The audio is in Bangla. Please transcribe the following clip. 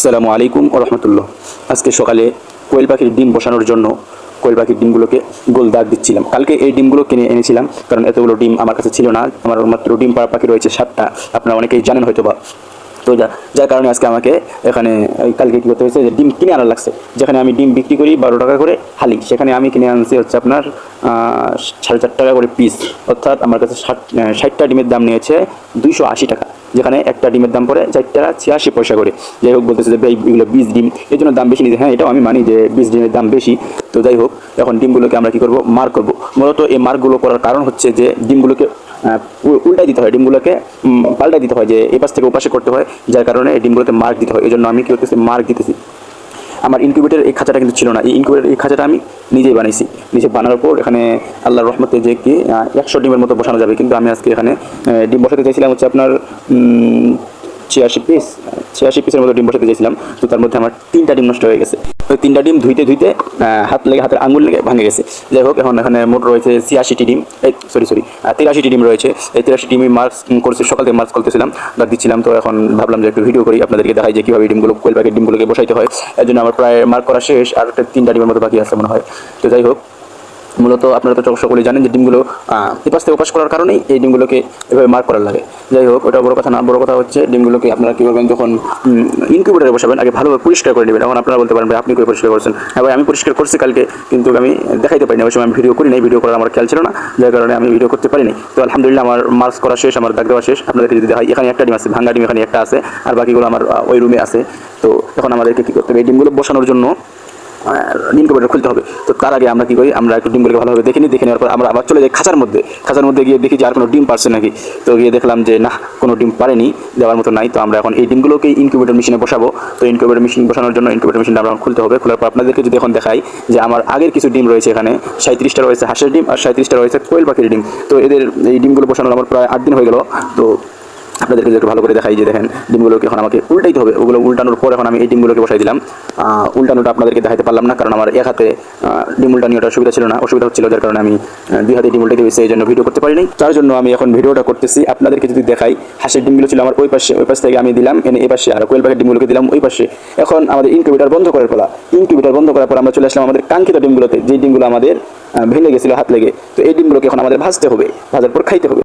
আসসালামু আলাইকুম রহমতুল্লাহ। আজকে সকালে কোয়েল পাখির ডিম বসানোর জন্য কোয়েল পাখির ডিমগুলোকে গোল দাগ দিচ্ছিলাম। কালকে এই ডিমগুলো কিনে এনেছিলাম, কারণ এতগুলো ডিম আমার কাছে ছিল না। আমার মাত্র ডিম পাড়া পাখি রয়েছে সাতটা। আপনারা অনেকেই জানেন হয়তো বা তো যার কারণে আজকে আমাকে এখানে কালকে কী করতে হয়েছে যে ডিম কিনে আনার লাগছে। যেখানে আমি ডিম বিক্রি করি বারো টাকা করে হালি, সেখানে আমি কিনে আনছি হচ্ছে আপনার সাড়ে চার টাকা করে পিস অর্থাৎ আমার কাছে ষাট ষাটটা ডিমের দাম নিয়েছে দুইশো আশি টাকা। যেখানে একটা ডিমের দাম পড়ে চার টাকা ছিয়াশি পয়সা করে। যাই হোক বলতেছে যে ভাই, এগুলো ডিম এই জন্য দাম বেশি নিতে হ্যাঁ এটাও আমি মানি যে বীজ ডিমের দাম বেশি। তো যাই হোক, এখন ডিমগুলোকে আমরা কী করব? মার্ক করব। মূলত এই মার্কগুলো করার কারণ হচ্ছে যে ডিমগুলোকে উল্টাই দিতে হয়। ডিমগুলোকে পাল্টাই দিতে হয় যে এপাশ থেকে ওপাশে করতে হয়, যার কারণে ডিমগুলোকে মার্ক দিতে হয়। এই জন্য আমি কী করতেছি? মার্ক দিতেছি। আমার ইনকিউবেটার এই খাঁচাটা কিন্তু ছিল না। এই ইনকিউবেটার এই খাঁচাটা আমি নিজেই বানিয়েছি নিজে বানানোর পর এখানে আল্লাহর রহমতে যে কি একশো ডিমের মতো বসানো যাবে। কিন্তু আমি আজকে এখানে ডিম বসাতে চাইছিলাম হচ্ছে আপনার ছিয়াশি পিস ছিয়াশি পিসের মতো ডিম বসাতে চাইছিলাম। তো তার মধ্যে আমার তিনটা ডিম নষ্ট হয়ে গেছে। ওই তিনটা ডিম ধুইতে ধুইতে হাত লেগে, হাতের আঙুল লেগে ভাঙে গেছে। যাই হোক, এখন এখানে মোট রয়েছে ছিয়াশিটি ডিম। এই সরি সরি তিরাশিটি ডিম রয়েছে। এই তিরাশি ডিমই মার্কস করছি, সকাল থেকে মার্কস করতেছিলাম বা দিচ্ছিলাম। তো এখন ভাবলাম যে একটু ভিডিও করি, আপনাদেরকে দেখাই যে কীভাবে ডিমগুলো, কোয়েল প্যাকেট ডিমগুলোকে বসাইতে হয়। এর জন্য আমার প্রায় মার্ক করা শেষ, আর তিনটা ডিমের মতো বাকি আছে মনে হয়। তো যাই হোক মূলত আপনারা তো সকলেই জানেন যে ডিমগুলো এপাশ থেকে ওপাশ করার কারণেই এই ডিমগুলোকে এভাবে মার্ক করার লাগে। যাই হোক, ওটা বড় কথা না, বড় কথা হচ্ছে ডিমগুলোকে আপনারা কী করবেন, যখন ইনকিউবেটারে বসাবেন, আগে ভালোভাবে পরিষ্কার করে নেবেন। এখন আপনারা বলতে পারেন, ভাই, আপনি করে পরিষ্কার করছেন? হ্যাঁ ভাই, আমি পরিষ্কার করছি কালকে, কিন্তু আমি দেখাইতে পারিনি ওই সময় আমি ভিডিও করি নাই ভিডিও করার আমার খেয়াল ছিল না, যার কারণে আমি ভিডিও করতে পারিনি। তো আলহামদুলিল্লাহ, আমার মার্কস করা শেষ, আমার দাগ দেওয়া শেষ। আপনাদেরকে যদি দেখাই এখানে একটা ডিম আছে, ভাঙ্গা ডিম এখানে একটা আছে, আর বাকিগুলো আমার ওই রুমে আছে। তো এখন আমাদেরকে কী করতে হবে? এই ডিমগুলো বসানোর জন্য ডিম কভারটা খুলতে হবে। তো তার আগে আমরা কি করি, আমরা একটু ডিমগুলোকে ভালোভাবে দেখে নিই, দেখে নেওয়ার পর আমরা আবার চলে যাই খাঁচার মধ্যে। খাঁচার মধ্যে গিয়ে দেখি যে আর কোনো ডিম পারছে নাকি। তো গিয়ে দেখলাম যে না কোনো ডিম পারেনি, দেওয়ার মতো নাই। তো আমরা এখন এই ডিমগুলোকে ইনকিউবেটর মেশিনে বসাবো। তো ইনকিউবেটর মেশিন বসানোর জন্য ইনকিউবেটর মেশিনটা আমরা খুলতে হবে। খোলার পর আপনাদেরকে যদি এখন দেখাই যে আমার আগের কিছু ডিম রয়েছে এখানে সাঁত্রিশটা রয়েছে হাঁসের ডিম আর সাঁত্রিশটা রয়েছে কোয়েল পাখির ডিম। তো এদের এই ডিমগুলো বসানোর আমার প্রায় আট দিন হয়ে গেল। তো আপনাদেরকে একটু ভালো করে দেখাই যে দেখেন, ডিমগুলোকে এখন আমাকে উল্টাইতে হবে। ওগুলো উল্টানোর পর এখন আমি এই ডিমগুলোকে বসাই দিলাম। উল্টানোটা আপনাদেরকে দেখাতে পারলাম না, কারণ আমার এক হাতে ডিম উল্টানোটা সুবিধা ছিল না। অসুবিধা হচ্ছিল, যার কারণে আমি দুই হাতে ডিম উল্টাইতে হয়েছে, এই জন্য ভিডিও করতে পারিনি। তার জন্য আমি এখন ভিডিওটা করতেছি। আপনাদেরকে যদি দেখাই, হাঁসের ডিমগুলো ছিল আমার ওই পাশে, ওই পাশ থেকে আমি দিলাম, এনে এই পাশে আর কোয়েল পাখির ডিমগুলোকে দিলাম ওই পাশে। এখন আমাদের ইনকিউবেটার বন্ধ করার পর ইনকিউবেটার বন্ধ করার পর আমরা চলে আসলাম আমাদের কাঙ্ক্ষিত ডিমগুলোতে যে ডিমগুলো আমাদের ভেঙে গেছিল হাত লেগে। তো এই ডিমগুলোকে এখন আমাদের ভাজতে হবে, ভাজার পর খাইতে হবে।